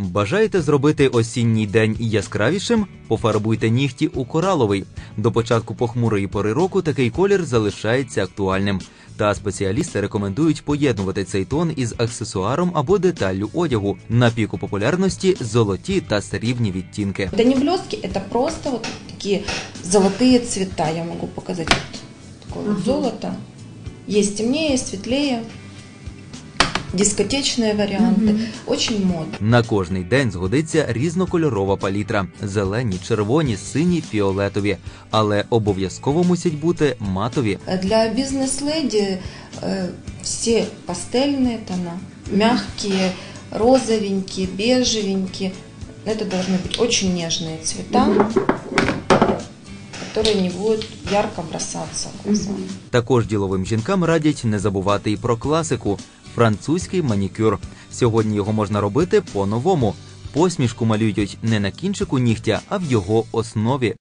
Бажаєте зробити осінній день яскравішим? Пофарбуйте нігті у кораловий. До початку похмурої пори року такий колір залишається актуальним. Та спеціалісти рекомендують поєднувати цей тон із аксесуаром або деталлю одягу. На піку популярності золоті та срібні відтінки. Это не блестки, это просто вот такие золотые цвета. Я могу показать вот такое вот золото. Есть темнее, светлее, дискотечные варианты. Очень модно. На кожний день згодиться різнокольорова палітра: зелені, червоні, сині, фіолетові, але обов'язково мусять бути матові. Для бизнес-леди э, все пастельные тона, мягкие, розовенькие, бежевенькие. Это должны быть очень нежные цвета, которые не будут ярко бросаться в глаза. Також діловим жінкам радять не забувати і про класику французький манікюр. Сьогодні його можна робити по-новому. Посмішку малюють не на кінчику нігтя, а в його основі.